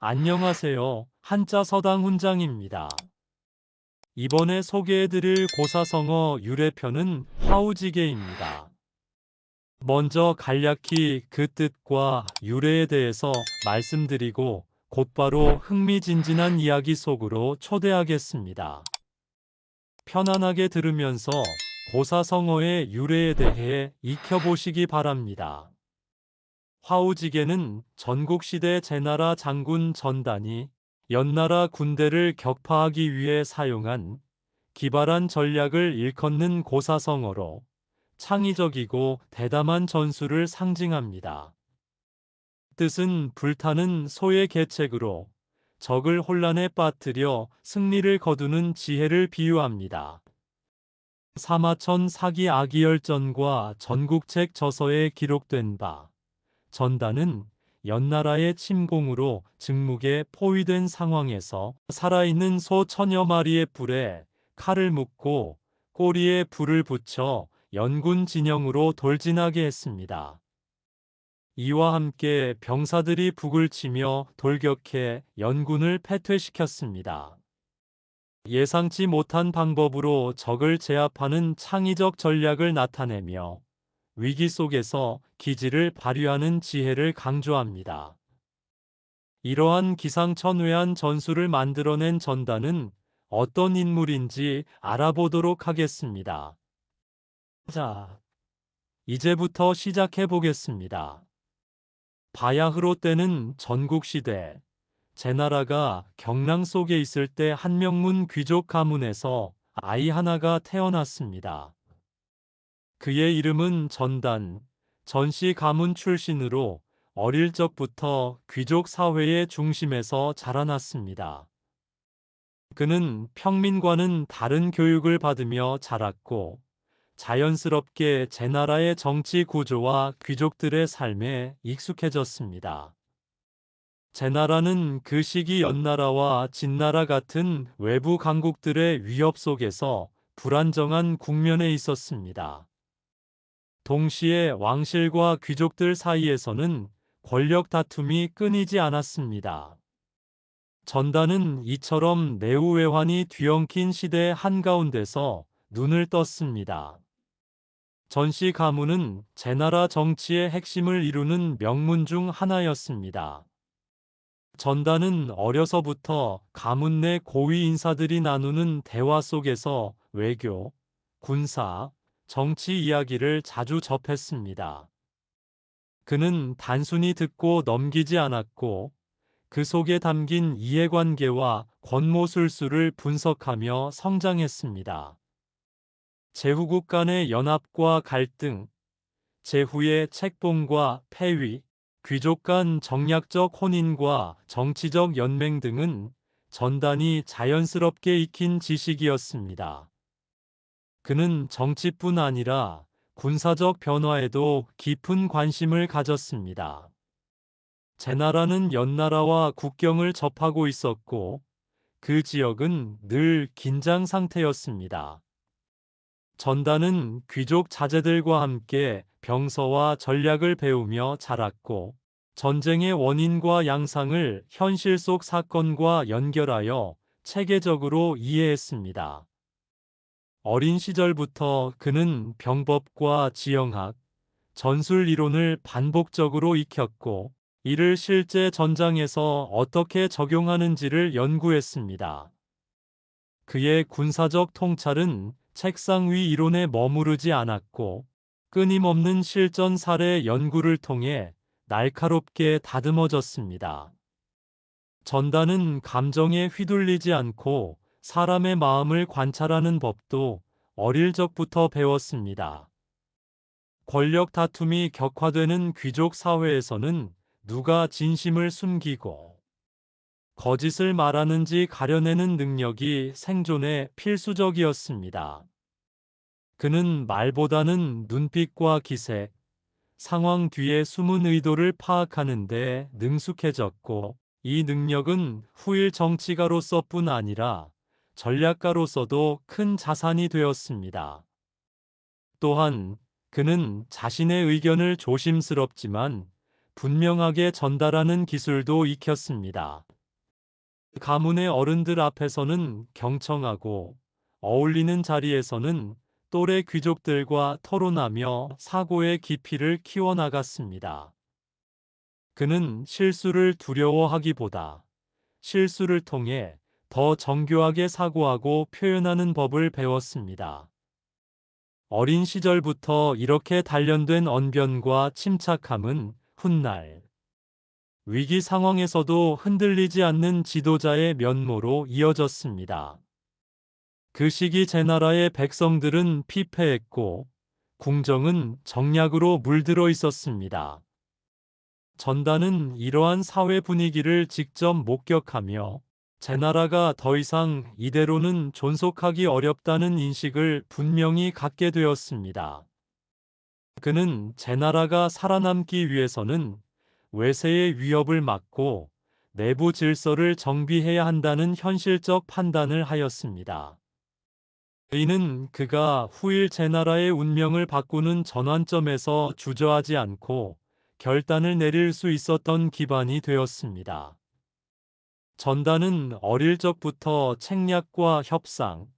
안녕하세요. 한자 서당 훈장입니다. 이번에 소개해드릴 고사성어 유래편은 화우지계입니다. 먼저 간략히 그 뜻과 유래에 대해서 말씀드리고 곧바로 흥미진진한 이야기 속으로 초대하겠습니다. 편안하게 들으면서 고사성어의 유래에 대해 익혀보시기 바랍니다. 화우지계는 전국시대 제나라 장군 전단이 연나라 군대를 격파하기 위해 사용한 기발한 전략을 일컫는 고사성어로 창의적이고 대담한 전술을 상징합니다. 뜻은 불타는 소의 계책으로 적을 혼란에 빠뜨려 승리를 거두는 지혜를 비유합니다. 사마천 사기 아기열전과 전국책 저서에 기록된 바 전단은 연나라의 침공으로 증묵에 포위된 상황에서 살아있는 소 천여 마리의 뿔에 칼을 묶고 꼬리에 불을 붙여 연군 진영으로 돌진하게 했습니다. 이와 함께 병사들이 북을 치며 돌격해 연군을 패퇴시켰습니다. 예상치 못한 방법으로 적을 제압하는 창의적 전략을 나타내며 위기 속에서 기지를 발휘하는 지혜를 강조합니다. 이러한 기상천외한 전술을 만들어낸 전단은 어떤 인물인지 알아보도록 하겠습니다. 자, 이제부터 시작해 보겠습니다. 바야흐로 때는 전국시대, 제 나라가 경랑 속에 있을 때 한명문 귀족 가문에서 아이 하나가 태어났습니다. 그의 이름은 전단, 전씨 가문 출신으로 어릴 적부터 귀족 사회의 중심에서 자라났습니다. 그는 평민과는 다른 교육을 받으며 자랐고 자연스럽게 제 나라의 정치 구조와 귀족들의 삶에 익숙해졌습니다. 제 나라는 그 시기 연나라와 진나라 같은 외부 강국들의 위협 속에서 불안정한 국면에 있었습니다. 동시에 왕실과 귀족들 사이에서는 권력 다툼이 끊이지 않았습니다. 전단은 이처럼 내후 외환이 뒤엉킨 시대 한가운데서 눈을 떴습니다. 전씨 가문은 제나라 정치의 핵심을 이루는 명문 중 하나였습니다. 전단은 어려서부터 가문 내 고위 인사들이 나누는 대화 속에서 외교, 군사, 정치 이야기를 자주 접했습니다. 그는 단순히 듣고 넘기지 않았고 그 속에 담긴 이해관계와 권모술수를 분석하며 성장했습니다. 제후국 간의 연합과 갈등, 제후의 책봉과 폐위, 귀족 간 정략적 혼인과 정치적 연맹 등은 전단이 자연스럽게 익힌 지식이었습니다. 그는 정치뿐 아니라 군사적 변화에도 깊은 관심을 가졌습니다. 제나라는 연나라와 국경을 접하고 있었고 그 지역은 늘 긴장 상태였습니다. 전단은 귀족 자제들과 함께 병서와 전략을 배우며 자랐고 전쟁의 원인과 양상을 현실 속 사건과 연결하여 체계적으로 이해했습니다. 어린 시절부터 그는 병법과 지형학, 전술 이론을 반복적으로 익혔고 이를 실제 전장에서 어떻게 적용하는지를 연구했습니다. 그의 군사적 통찰은 책상 위 이론에 머무르지 않았고 끊임없는 실전 사례 연구를 통해 날카롭게 다듬어졌습니다. 전단은 감정에 휘둘리지 않고 사람의 마음을 관찰하는 법도 어릴 적부터 배웠습니다. 권력 다툼이 격화되는 귀족 사회에서는 누가 진심을 숨기고 거짓을 말하는지 가려내는 능력이 생존에 필수적이었습니다. 그는 말보다는 눈빛과 기색, 상황 뒤에 숨은 의도를 파악하는데 능숙해졌고, 이 능력은 후일 정치가로서뿐 아니라 전략가로서도 큰 자산이 되었습니다. 또한 그는 자신의 의견을 조심스럽지만 분명하게 전달하는 기술도 익혔습니다. 가문의 어른들 앞에서는 경청하고 어울리는 자리에서는 또래 귀족들과 토론하며 사고의 깊이를 키워나갔습니다. 그는 실수를 두려워하기보다 실수를 통해 더 정교하게 사고하고 표현하는 법을 배웠습니다. 어린 시절부터 이렇게 단련된 언변과 침착함은 훗날 위기 상황에서도 흔들리지 않는 지도자의 면모로 이어졌습니다. 그 시기 제 나라의 백성들은 피폐했고 궁정은 정략으로 물들어 있었습니다. 전단은 이러한 사회 분위기를 직접 목격하며 제 나라가 더 이상 이대로는 존속하기 어렵다는 인식을 분명히 갖게 되었습니다. 그는 제 나라가 살아남기 위해서는 외세의 위협을 막고 내부 질서를 정비해야 한다는 현실적 판단을 하였습니다. 이는 그가 후일 제 나라의 운명을 바꾸는 전환점에서 주저하지 않고 결단을 내릴 수 있었던 기반이 되었습니다. 전단은 어릴 적부터 책략과 협상,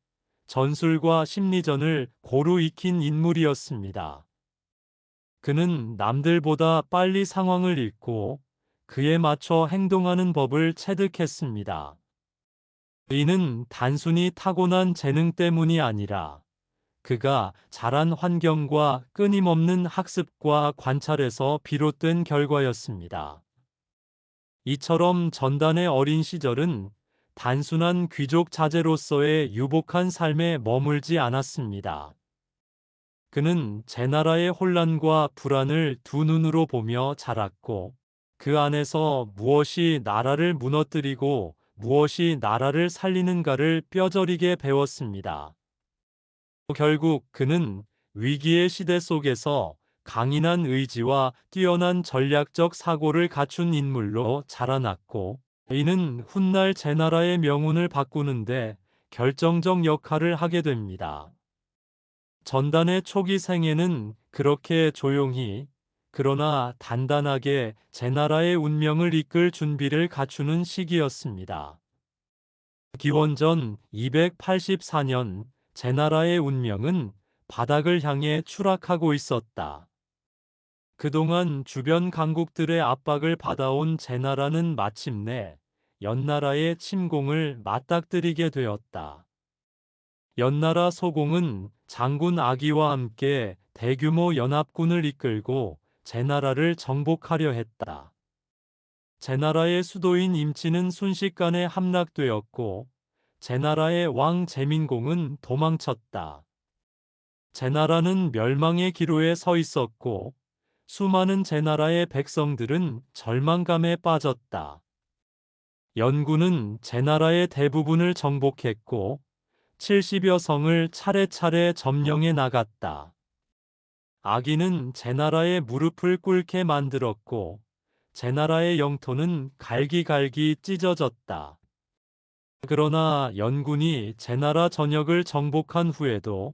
전술과 심리전을 고루 익힌 인물이었습니다. 그는 남들보다 빨리 상황을 읽고 그에 맞춰 행동하는 법을 체득했습니다. 이는 단순히 타고난 재능 때문이 아니라 그가 자란 환경과 끊임없는 학습과 관찰에서 비롯된 결과였습니다. 이처럼 전단의 어린 시절은 단순한 귀족 자제로서의 유복한 삶에 머물지 않았습니다. 그는 제 나라의 혼란과 불안을 두 눈으로 보며 자랐고 그 안에서 무엇이 나라를 무너뜨리고 무엇이 나라를 살리는가를 뼈저리게 배웠습니다. 결국 그는 위기의 시대 속에서 강인한 의지와 뛰어난 전략적 사고를 갖춘 인물로 자라났고 이는 훗날 제나라의 명운을 바꾸는데 결정적 역할을 하게 됩니다. 전단의 초기 생애는 그렇게 조용히 그러나 단단하게 제나라의 운명을 이끌 준비를 갖추는 시기였습니다. 기원전 284년 제나라의 운명은 바닥을 향해 추락하고 있었다. 그동안 주변 강국들의 압박을 받아온 제나라는 마침내 연나라의 침공을 맞닥뜨리게 되었다. 연나라 소공은 장군 아기와 함께 대규모 연합군을 이끌고 제나라를 정복하려 했다. 제나라의 수도인 임치는 순식간에 함락되었고 제나라의 왕 제민공은 도망쳤다. 제나라는 멸망의 기로에 서 있었고 수많은 제나라의 백성들은 절망감에 빠졌다. 연군은 제나라의 대부분을 정복했고 70여 성을 차례차례 점령해 나갔다. 아기는 제나라의 무릎을 꿇게 만들었고 제나라의 영토는 갈기갈기 찢어졌다. 그러나 연군이 제나라 전역을 정복한 후에도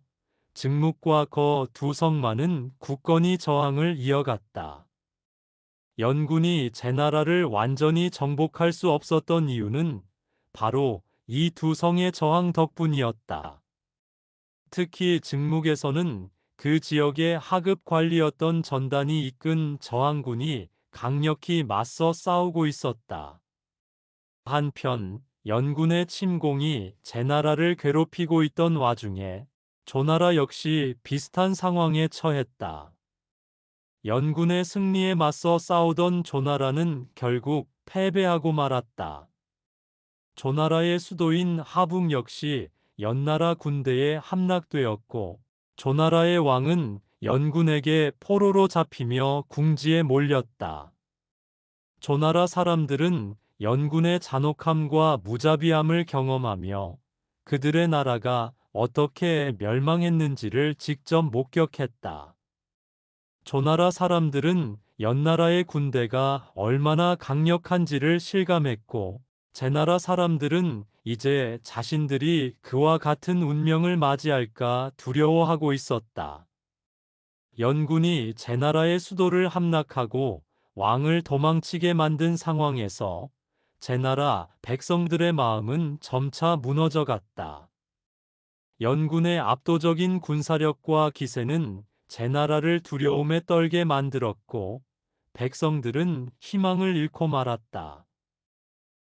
증묵과 거 두 성만은 굳건히 저항을 이어갔다. 연군이 제나라를 완전히 정복할 수 없었던 이유는 바로 이 두 성의 저항 덕분이었다. 특히 증묵에서는 그 지역의 하급 관리였던 전단이 이끈 저항군이 강력히 맞서 싸우고 있었다. 한편 연군의 침공이 제나라를 괴롭히고 있던 와중에 조나라 역시 비슷한 상황에 처했다. 연군의 승리에 맞서 싸우던 조나라는 결국 패배하고 말았다. 조나라의 수도인 하북 역시 연나라 군대에 함락되었고 조나라의 왕은 연군에게 포로로 잡히며 궁지에 몰렸다. 조나라 사람들은 연군의 잔혹함과 무자비함을 경험하며 그들의 나라가 어떻게 멸망했는지를 직접 목격했다. 조나라 사람들은 연나라의 군대가 얼마나 강력한지를 실감했고, 제나라 사람들은 이제 자신들이 그와 같은 운명을 맞이할까 두려워하고 있었다. 연군이 제나라의 수도를 함락하고 왕을 도망치게 만든 상황에서 제나라 백성들의 마음은 점차 무너져 갔다. 연군의 압도적인 군사력과 기세는 제 나라를 두려움에 떨게 만들었고 백성들은 희망을 잃고 말았다.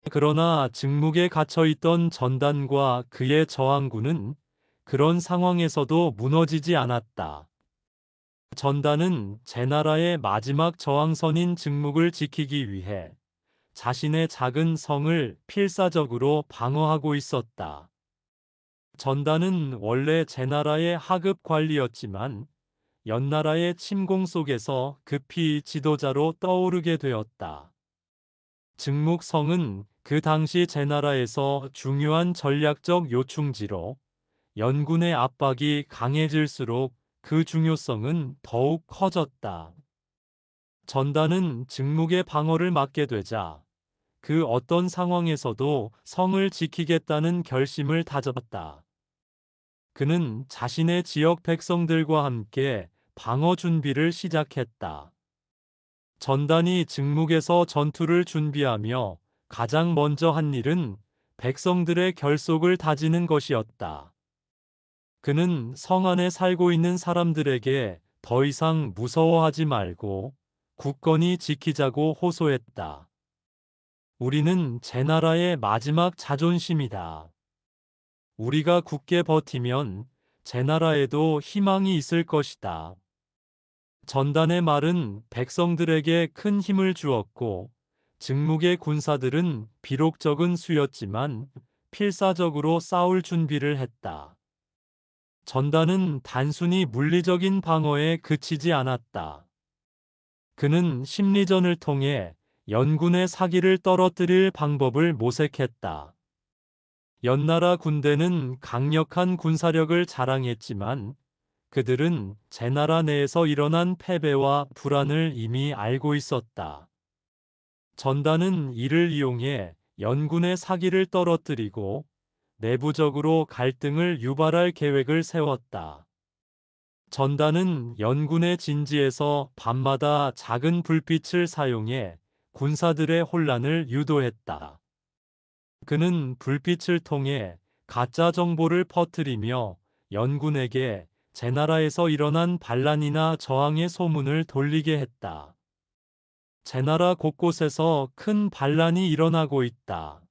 그러나 증묵에 갇혀 있던 전단과 그의 저항군은 그런 상황에서도 무너지지 않았다. 전단은 제 나라의 마지막 저항선인 증묵을 지키기 위해 자신의 작은 성을 필사적으로 방어하고 있었다. 전단은 원래 제나라의 하급 관리였지만 연나라의 침공 속에서 급히 지도자로 떠오르게 되었다. 증묵성은 그 당시 제나라에서 중요한 전략적 요충지로 연군의 압박이 강해질수록 그 중요성은 더욱 커졌다. 전단은 증묵의 방어를 맡게 되자 그 어떤 상황에서도 성을 지키겠다는 결심을 다졌다. 그는 자신의 지역 백성들과 함께 방어 준비를 시작했다. 전단이 증묵에서 전투를 준비하며 가장 먼저 한 일은 백성들의 결속을 다지는 것이었다. 그는 성 안에 살고 있는 사람들에게 더 이상 무서워하지 말고 굳건히 지키자고 호소했다. 우리는 제 나라의 마지막 자존심이다. 우리가 굳게 버티면 제 나라에도 희망이 있을 것이다. 전단의 말은 백성들에게 큰 힘을 주었고 증묵의 군사들은 비록 적은 수였지만 필사적으로 싸울 준비를 했다. 전단은 단순히 물리적인 방어에 그치지 않았다. 그는 심리전을 통해 연군의 사기를 떨어뜨릴 방법을 모색했다. 연나라 군대는 강력한 군사력을 자랑했지만 그들은 제나라 내에서 일어난 패배와 불안을 이미 알고 있었다. 전단은 이를 이용해 연군의 사기를 떨어뜨리고 내부적으로 갈등을 유발할 계획을 세웠다. 전단은 연군의 진지에서 밤마다 작은 불빛을 사용해 군사들의 혼란을 유도했다. 그는 불빛을 통해 가짜 정보를 퍼뜨리며 연군에게 제 나라에서 일어난 반란이나 저항의 소문을 돌리게 했다. 제 나라 곳곳에서 큰 반란이 일어나고 있다.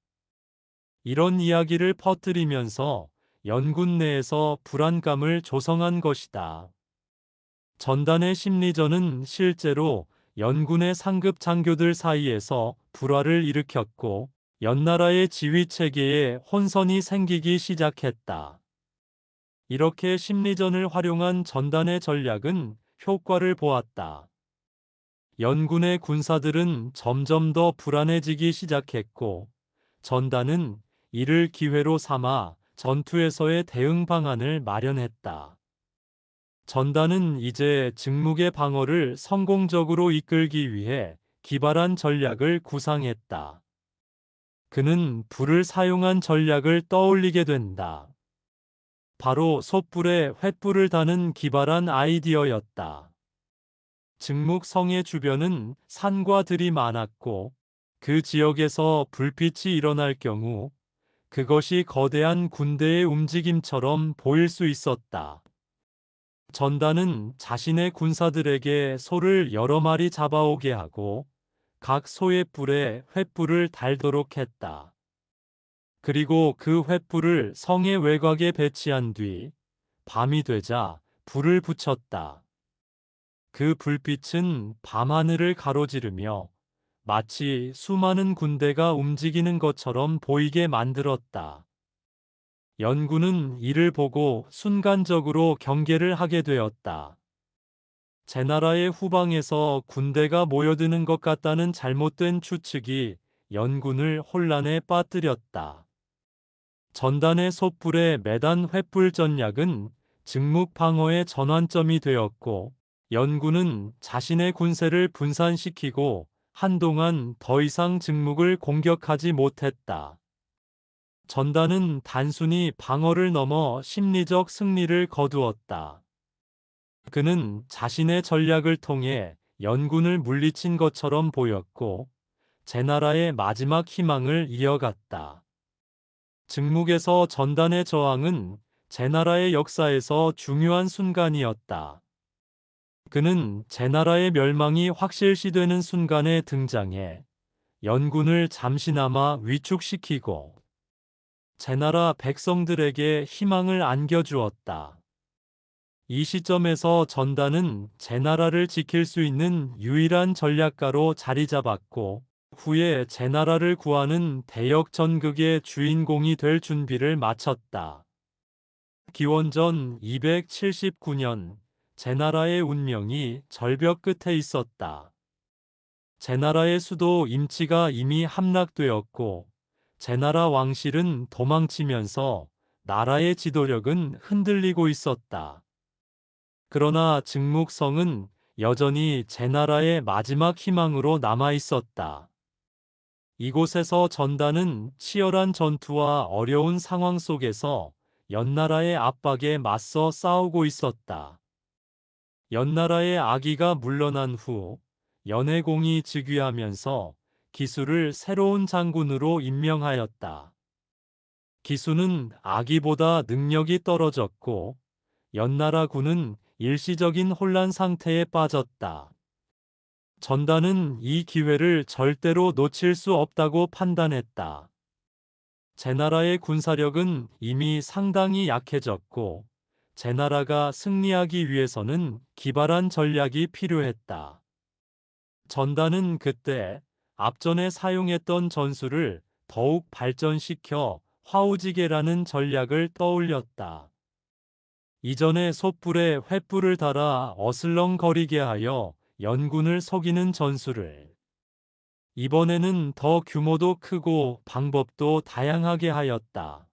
이런 이야기를 퍼뜨리면서 연군 내에서 불안감을 조성한 것이다. 전단의 심리전은 실제로 연군의 상급 장교들 사이에서 불화를 일으켰고 연나라의 지휘 체계에 혼선이 생기기 시작했다. 이렇게 심리전을 활용한 전단의 전략은 효과를 보았다. 연군의 군사들은 점점 더 불안해지기 시작했고 전단은 이를 기회로 삼아 전투에서의 대응 방안을 마련했다. 전단은 이제 증묵의 방어를 성공적으로 이끌기 위해 기발한 전략을 구상했다. 그는 불을 사용한 전략을 떠올리게 된다. 바로 솥불에 횃불을 다는 기발한 아이디어였다. 증묵 성의 주변은 산과 들이 많았고 그 지역에서 불빛이 일어날 경우 그것이 거대한 군대의 움직임처럼 보일 수 있었다. 전단은 자신의 군사들에게 소를 여러 마리 잡아오게 하고 각 소의 뿔에 횃불을 달도록 했다. 그리고 그 횃불을 성의 외곽에 배치한 뒤 밤이 되자 불을 붙였다. 그 불빛은 밤하늘을 가로지르며 마치 수많은 군대가 움직이는 것처럼 보이게 만들었다. 연구는 이를 보고 순간적으로 경계를 하게 되었다. 제 나라의 후방에서 군대가 모여드는 것 같다는 잘못된 추측이 연군을 혼란에 빠뜨렸다. 전단의 솥불에 매단 횃불 전략은 증묵 방어의 전환점이 되었고 연군은 자신의 군세를 분산시키고 한동안 더 이상 증묵을 공격하지 못했다. 전단은 단순히 방어를 넘어 심리적 승리를 거두었다. 그는 자신의 전략을 통해 연군을 물리친 것처럼 보였고 제나라의 마지막 희망을 이어갔다. 증묵에서 전단의 저항은 제나라의 역사에서 중요한 순간이었다. 그는 제나라의 멸망이 확실시되는 순간에 등장해 연군을 잠시나마 위축시키고 제나라 백성들에게 희망을 안겨주었다. 이 시점에서 전단은 제 나라를 지킬 수 있는 유일한 전략가로 자리 잡았고 후에 제 나라를 구하는 대역 전극의 주인공이 될 준비를 마쳤다. 기원전 279년 제 나라의 운명이 절벽 끝에 있었다. 제 나라의 수도 임치가 이미 함락되었고 제 나라 왕실은 도망치면서 나라의 지도력은 흔들리고 있었다. 그러나 증묵성은 여전히 제나라의 마지막 희망으로 남아 있었다. 이곳에서 전단은 치열한 전투와 어려운 상황 속에서 연나라의 압박에 맞서 싸우고 있었다. 연나라의 아기가 물러난 후 연해공이 즉위하면서 기수를 새로운 장군으로 임명하였다. 기수는 아기보다 능력이 떨어졌고 연나라 군은 일시적인 혼란 상태에 빠졌다. 전단은 이 기회를 절대로 놓칠 수 없다고 판단했다. 제나라의 군사력은 이미 상당히 약해졌고 제나라가 승리하기 위해서는 기발한 전략이 필요했다. 전단은 그때 앞전에 사용했던 전술을 더욱 발전시켜 화우지게라는 전략을 떠올렸다. 이전에 솥불에 횃불을 달아 어슬렁거리게 하여 연군을 속이는 전술을 이번에는 더 규모도 크고 방법도 다양하게 하였다.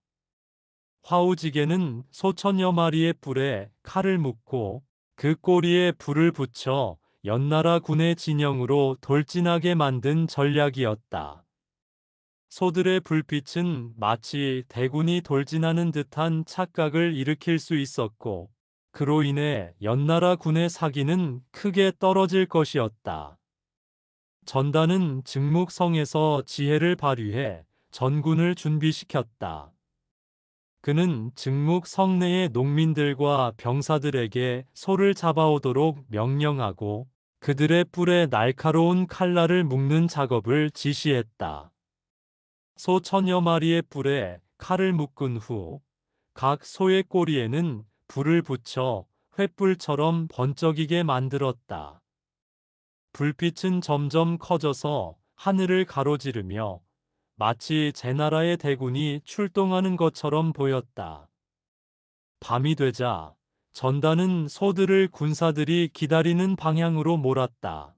화우지게는 소천여 마리의 뿔에 칼을 묶고 그 꼬리에 불을 붙여 연나라 군의 진영으로 돌진하게 만든 전략이었다. 소들의 불빛은 마치 대군이 돌진하는 듯한 착각을 일으킬 수 있었고, 그로 인해 연나라 군의 사기는 크게 떨어질 것이었다. 전단은 증묵성에서 지혜를 발휘해 전군을 준비시켰다. 그는 증묵성 내의 농민들과 병사들에게 소를 잡아오도록 명령하고 그들의 뿔에 날카로운 칼날을 묶는 작업을 지시했다. 소 천여 마리의 뿔에 칼을 묶은 후 각 소의 꼬리에는 불을 붙여 횃불처럼 번쩍이게 만들었다. 불빛은 점점 커져서 하늘을 가로지르며 마치 제나라의 대군이 출동하는 것처럼 보였다. 밤이 되자 전단은 소들을 군사들이 기다리는 방향으로 몰았다.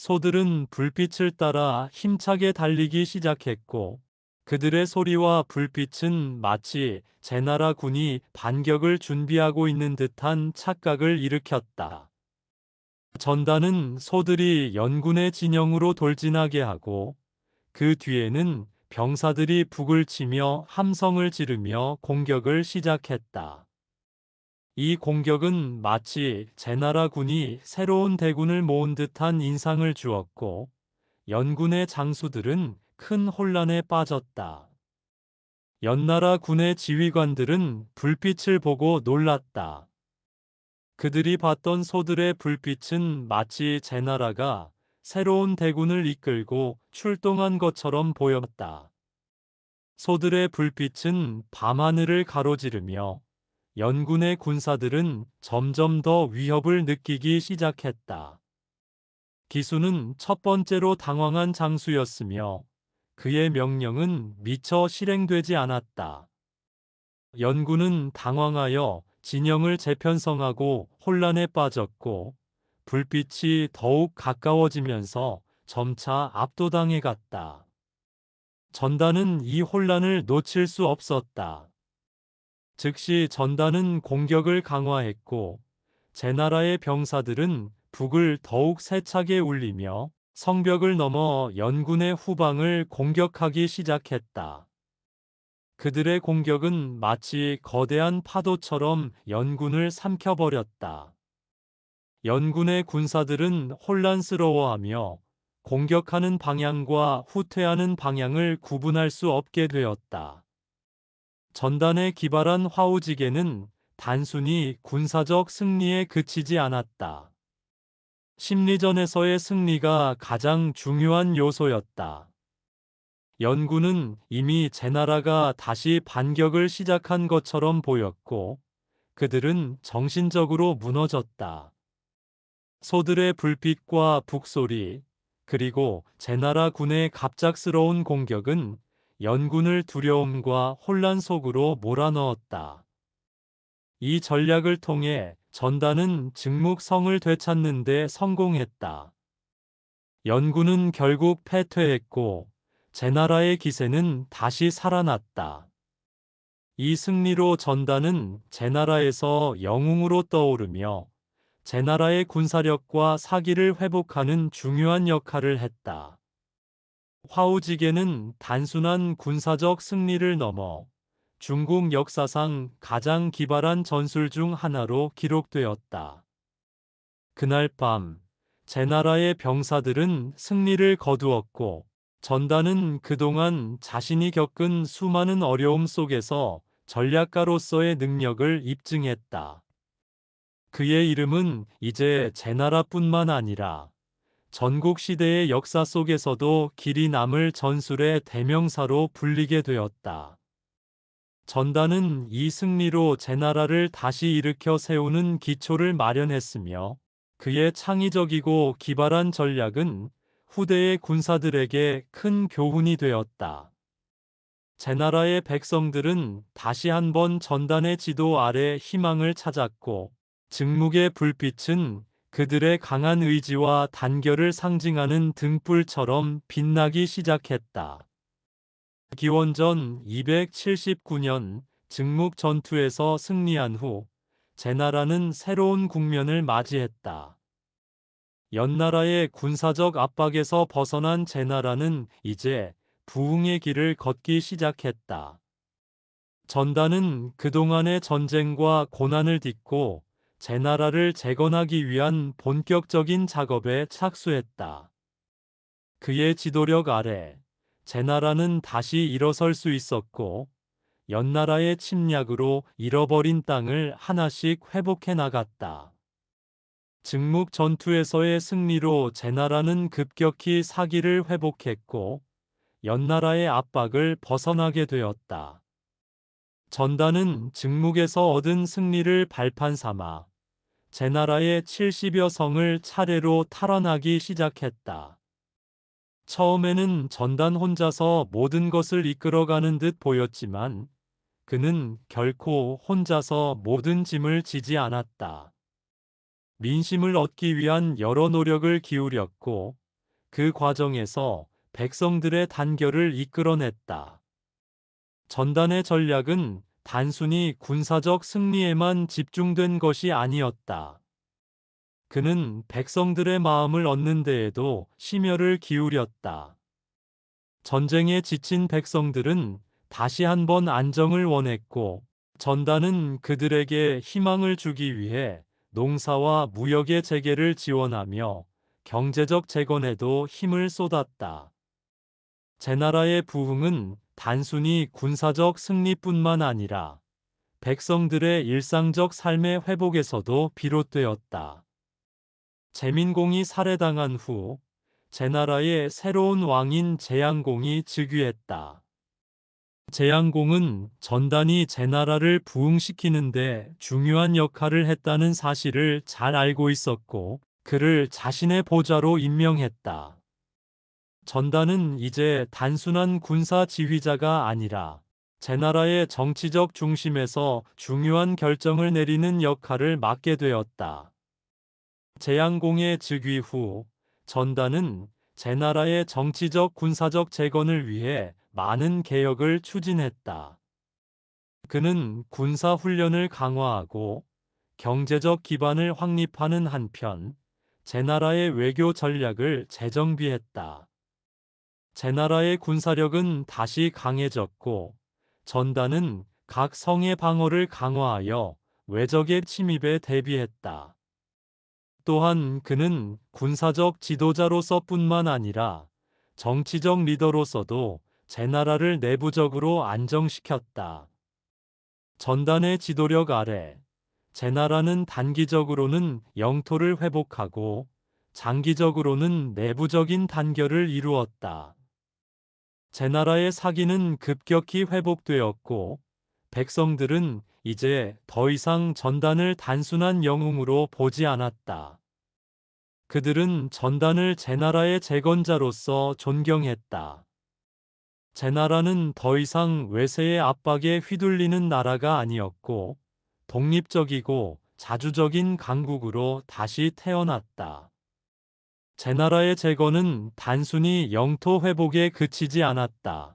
소들은 불빛을 따라 힘차게 달리기 시작했고 그들의 소리와 불빛은 마치 제 나라 군이 반격을 준비하고 있는 듯한 착각을 일으켰다. 전단은 소들이 연군의 진영으로 돌진하게 하고 그 뒤에는 병사들이 북을 치며 함성을 지르며 공격을 시작했다. 이 공격은 마치 제나라 군이 새로운 대군을 모은 듯한 인상을 주었고 연군의 장수들은 큰 혼란에 빠졌다. 연나라 군의 지휘관들은 불빛을 보고 놀랐다. 그들이 봤던 소들의 불빛은 마치 제나라가 새로운 대군을 이끌고 출동한 것처럼 보였다. 소들의 불빛은 밤하늘을 가로지르며 연군의 군사들은 점점 더 위협을 느끼기 시작했다. 기수는 첫 번째로 당황한 장수였으며 그의 명령은 미처 실행되지 않았다. 연군은 당황하여 진영을 재편성하고 혼란에 빠졌고 불빛이 더욱 가까워지면서 점차 압도당해 갔다. 전단은 이 혼란을 놓칠 수 없었다. 즉시 전단은 공격을 강화했고 제나라의 병사들은 북을 더욱 세차게 울리며 성벽을 넘어 연군의 후방을 공격하기 시작했다. 그들의 공격은 마치 거대한 파도처럼 연군을 삼켜버렸다. 연군의 군사들은 혼란스러워하며 공격하는 방향과 후퇴하는 방향을 구분할 수 없게 되었다. 전단에 기발한 화우지개는 단순히 군사적 승리에 그치지 않았다. 심리전에서의 승리가 가장 중요한 요소였다. 연구는 이미 제나라가 다시 반격을 시작한 것처럼 보였고 그들은 정신적으로 무너졌다. 소들의 불빛과 북소리, 그리고 제나라 군의 갑작스러운 공격은 연군을 두려움과 혼란 속으로 몰아넣었다. 이 전략을 통해 전단은 증묵성을 되찾는 데 성공했다. 연군은 결국 패퇴했고 제나라의 기세는 다시 살아났다. 이 승리로 전단은 제나라에서 영웅으로 떠오르며 제나라의 군사력과 사기를 회복하는 중요한 역할을 했다. 화우지게는 단순한 군사적 승리를 넘어 중국 역사상 가장 기발한 전술 중 하나로 기록되었다. 그날 밤, 제 나라의 병사들은 승리를 거두었고, 전단은 그동안 자신이 겪은 수많은 어려움 속에서 전략가로서의 능력을 입증했다. 그의 이름은 이제 제 나라뿐만 아니라 전국 시대의 역사 속에서도 길이 남을 전술의 대명사로 불리게 되었다. 전단은 이 승리로 제나라를 다시 일으켜 세우는 기초를 마련했으며 그의 창의적이고 기발한 전략은 후대의 군사들에게 큰 교훈이 되었다. 제나라의 백성들은 다시 한번 전단의 지도 아래 희망을 찾았고 증묵의 불빛은 그들의 강한 의지와 단결을 상징하는 등불처럼 빛나기 시작했다. 기원전 279년 증묵 전투에서 승리한 후 제나라는 새로운 국면을 맞이했다. 연나라의 군사적 압박에서 벗어난 제나라는 이제 부흥의 길을 걷기 시작했다. 전단은 그동안의 전쟁과 고난을 딛고 제 나라를 재건하기 위한 본격적인 작업에 착수했다. 그의 지도력 아래 제 나라는 다시 일어설 수 있었고 연나라의 침략으로 잃어버린 땅을 하나씩 회복해 나갔다. 증묵 전투에서의 승리로 제나라는 급격히 사기를 회복했고 연나라의 압박을 벗어나게 되었다. 전단은 증묵에서 얻은 승리를 발판 삼아 제나라의 70여 성을 차례로 탈환하기 시작했다. 처음에는 전단 혼자서 모든 것을 이끌어가는 듯 보였지만 그는 결코 혼자서 모든 짐을 지지 않았다. 민심을 얻기 위한 여러 노력을 기울였고 그 과정에서 백성들의 단결을 이끌어냈다. 전단의 전략은 단순히 군사적 승리에만 집중된 것이 아니었다. 그는 백성들의 마음을 얻는 데에도 심혈을 기울였다. 전쟁에 지친 백성들은 다시 한번 안정을 원했고 전단은 그들에게 희망을 주기 위해 농사와 무역의 재개를 지원하며 경제적 재건에도 힘을 쏟았다. 제나라의 부흥은 단순히 군사적 승리뿐만 아니라 백성들의 일상적 삶의 회복에서도 비롯되었다. 제민공이 살해당한 후 제나라의 새로운 왕인 제양공이 즉위했다. 제양공은 전단이 제나라를 부흥시키는데 중요한 역할을 했다는 사실을 잘 알고 있었고 그를 자신의 보좌로 임명했다. 전단은 이제 단순한 군사 지휘자가 아니라 제 나라의 정치적 중심에서 중요한 결정을 내리는 역할을 맡게 되었다. 제양공의 즉위 후 전단은 제 나라의 정치적 군사적 재건을 위해 많은 개혁을 추진했다. 그는 군사 훈련을 강화하고 경제적 기반을 확립하는 한편 제 나라의 외교 전략을 재정비했다. 제 나라의 군사력은 다시 강해졌고 전단은 각 성의 방어를 강화하여 외적의 침입에 대비했다. 또한 그는 군사적 지도자로서뿐만 아니라 정치적 리더로서도 제 나라를 내부적으로 안정시켰다. 전단의 지도력 아래 제 나라는 단기적으로는 영토를 회복하고 장기적으로는 내부적인 단결을 이루었다. 제 나라의 사기는 급격히 회복되었고 백성들은 이제 더 이상 전단을 단순한 영웅으로 보지 않았다. 그들은 전단을 제 나라의 재건자로서 존경했다. 제 나라는 더 이상 외세의 압박에 휘둘리는 나라가 아니었고 독립적이고 자주적인 강국으로 다시 태어났다. 제 나라의 재건은 단순히 영토 회복에 그치지 않았다.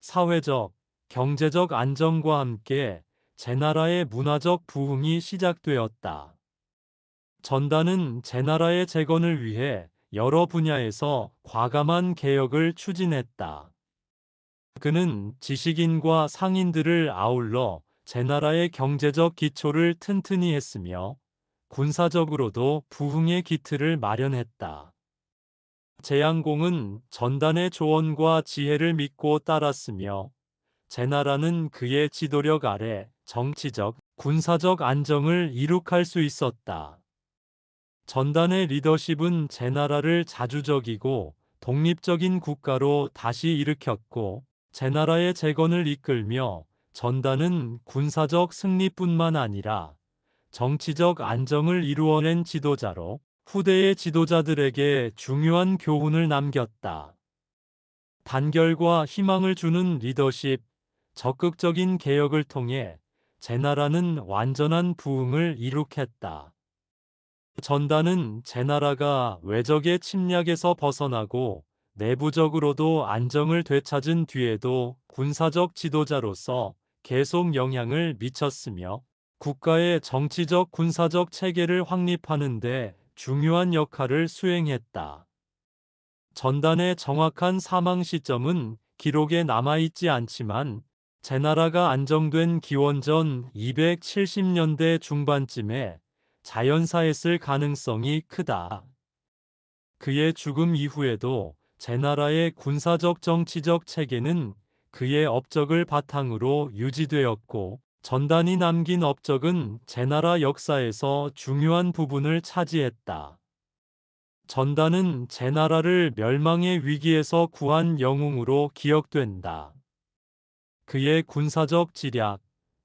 사회적, 경제적 안정과 함께 제 나라의 문화적 부흥이 시작되었다. 전단은 제 나라의 재건을 위해 여러 분야에서 과감한 개혁을 추진했다. 그는 지식인과 상인들을 아울러 제 나라의 경제적 기초를 튼튼히 했으며 군사적으로도 부흥의 기틀을 마련했다. 재양공은 전단의 조언과 지혜를 믿고 따랐으며 제나라는 그의 지도력 아래 정치적, 군사적 안정을 이룩할 수 있었다. 전단의 리더십은 제나라를 자주적이고 독립적인 국가로 다시 일으켰고 제나라의 재건을 이끌며 전단은 군사적 승리뿐만 아니라 정치적 안정을 이루어낸 지도자로 후대의 지도자들에게 중요한 교훈을 남겼다. 단결과 희망을 주는 리더십, 적극적인 개혁을 통해 제나라는 완전한 부흥을 이룩했다. 전단은 제나라가 외적의 침략에서 벗어나고 내부적으로도 안정을 되찾은 뒤에도 군사적 지도자로서 계속 영향을 미쳤으며 국가의 정치적 군사적 체계를 확립하는 데 중요한 역할을 수행했다. 전단의 정확한 사망 시점은 기록에 남아있지 않지만 제나라가 안정된 기원전 270년대 중반쯤에 자연사했을 가능성이 크다. 그의 죽음 이후에도 제나라의 군사적 정치적 체계는 그의 업적을 바탕으로 유지되었고 전단이 남긴 업적은 제 나라 역사에서 중요한 부분을 차지했다. 전단은 제 나라를 멸망의 위기에서 구한 영웅으로 기억된다. 그의 군사적 지략,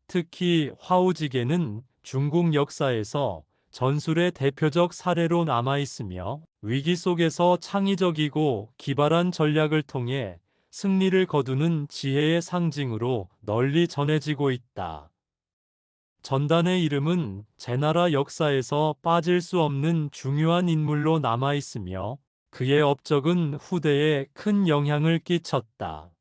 특히 화우지게는 중국 역사에서 전술의 대표적 사례로 남아있으며 위기 속에서 창의적이고 기발한 전략을 통해 승리를 거두는 지혜의 상징으로 널리 전해지고 있다. 전단의 이름은 제나라 역사에서 빠질 수 없는 중요한 인물로 남아 있으며 그의 업적은 후대에 큰 영향을 끼쳤다.